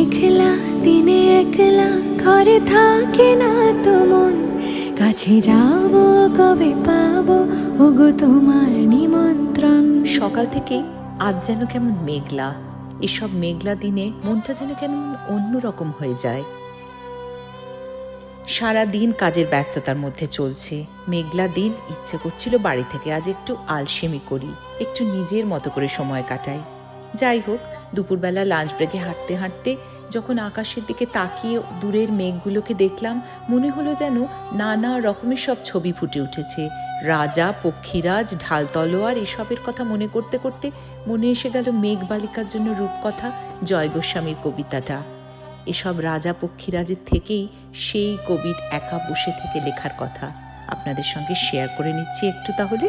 মেঘলা দিনে একলা, ঘরে থাকে না তো মন। কাছে যাব, কবে পাবো, ওগো তোমার নিমন্ত্রণ। সকাল থেকে আজ যেন কেমন মেঘলা। এসব মেঘলা দিনে মনটা যেন কেমন অন্যরকম হয়ে যায়। সারা দিন কাজের ব্যস্ততার মধ্যে চলছে। মেঘলা দিন ইচ্ছে করছিল বাড়ি থেকে আজ একটু আলসেমি করি, একটু নিজের মতো করে সময় কাটাই। যাই হোক দুপুরবেলা লাঞ্চ ব্রেকে হাঁটতে হাঁটতে যখন আকাশের দিকে তাকিয়ে দূরের মেঘগুলোকে দেখলাম, মনে হলো যেন নানা রকমের সব ছবি ফুটে উঠেছে। রাজা, পক্ষীরাজ, ঢাল তলোয়ার এসবের কথা মনে করতে করতে মনে এসে গেল মেঘ বালিকার জন্য রূপকথা জয় গোস্বামীর কবিতাটা। এসব রাজা, পক্ষীরাজের থেকেই সেই কবির একা বসে থেকে লেখার কথা। আপনাদের সঙ্গে শেয়ার করে নিচ্ছি একটু তাহলে।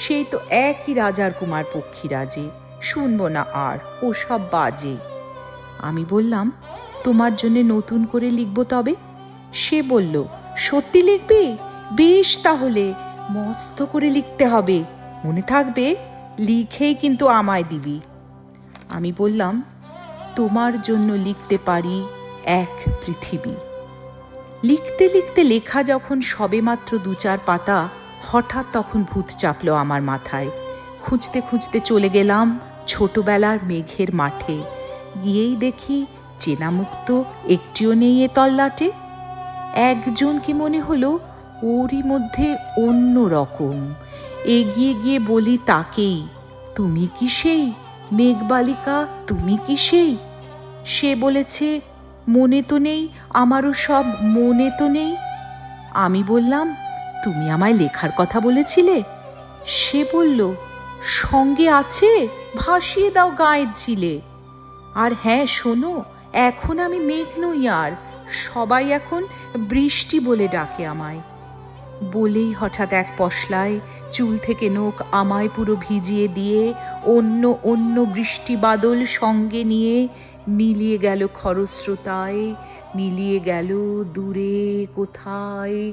সেই তো একই রাজার কুমার পক্ষীরাজে শুনব না আর, ও সব বাজে। আমি বললাম, তোমার জন্য নতুন করে লিখব তবে? সে বলল, সত্যি লিখবে? বেশ তাহলে, মস্ত করে লিখতে হবে। মনে থাকবে, লিখেই কিন্তু আমায় দিবি। আমি বললাম, তোমার জন্য লিখতে পারি এক পৃথিবী। লিখতে লিখতে লেখা যখন সবেমাত্র দু চার পাতা হঠাৎ তখন ভূত চাপল আমার মাথায়। খুঁজতে খুঁজতে চলে গেলাম ছোটবেলার মেঘের মাঠে। গিয়েই দেখি চেনামুক্ত একটিও নেই এ তল্লাটে। একজন কি মনে হলো ওরই মধ্যে অন্য রকম। এগিয়ে গিয়ে বলি, তাকেই। তুমি কি সেই? মেঘবালিকা, তুমি কি সেই? সে বলেছে, মনে তো নেই, আমারও সব মনে তো নেই। আমি বললাম তুমি আমায় লেখার কথা বলেছিলে? সে বলল, সঙ্গে আছে, ভাসিয়ে দাও গায়ের ঝিলে। আর হ্যাঁ শোনো, এখন আমি মেঘ নই আর, সবাই এখন বৃষ্টি বলে ডাকে আমায়। বলেই হঠাৎ এক পশলায় চুল থেকে নোক আমায় পুরো ভিজিয়ে দিয়ে অন্য অন্য বৃষ্টি বাদল সঙ্গে নিয়ে মিলিয়ে গেল খরস্রোতায়, মিলিয়ে গেল দূরে কোথায়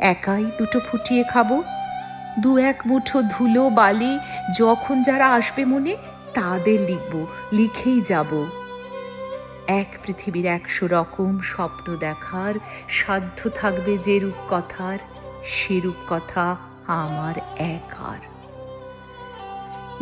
একাই দুটো ফুটিয়ে খাব। দু এক মুঠো ধুলো, বালি, যখন যারা আসবে মনে, তাদের লিখব, লিখেই যাব। এক পৃথিবীর একশো রকম স্বপ্ন দেখার, সাধ্য থাকবে যে রূপ কথার, সে রূপ কথা আমার একার।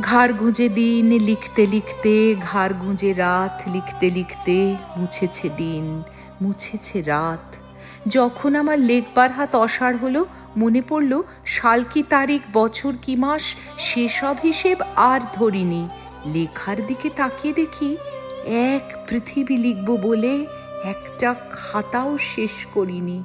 ঘাড় গুঁজে দিন লিখতে লিখতে, ঘাড় গুঁজে রাত লিখতে লিখতে, মুছেছে দিন, মুছেছে রাত যখন আমার লেখবার হাত অসার হলো, মনে পড়ল, সাল কি তারিখ, বছর কি মাস, সেসব হিসেব আর ধরিনি। লেখার দিকে তাকিয়ে দেখি, এক পৃথিবী লিখব বলে একটা খাতাও শেষ করিনি।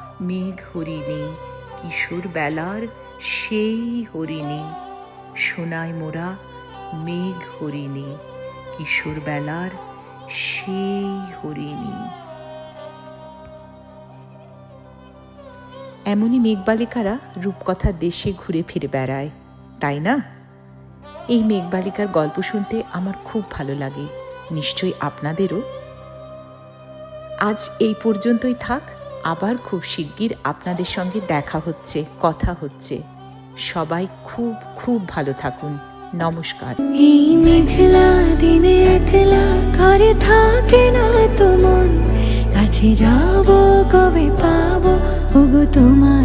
মেঘ হরিণী, কিশোর বেলার সেই হরিণী। সোনায় মোরা মেঘ হরিণী, কিশোর বেলার সেই হরিণী। এমনই মেঘবালিকারা রূপকথার দেশে ঘুরে ফিরে বেড়ায়, তাই না? এই মেঘবালিকার গল্প শুনতে আমার খুব ভালো লাগে, নিশ্চয়ই আপনাদেরও। আজ এই পর্যন্তই থাক আবার খুব শিগগির আপনাদের সঙ্গে দেখা হচ্ছে, কথা হচ্ছে। সবাই খুব খুব ভালো থাকুন। নমস্কার। এই মেঘলা দিনে একলা ঘরে থাকে না তো মন। কাছে যাব, কবে পাবো? ওগো তোমার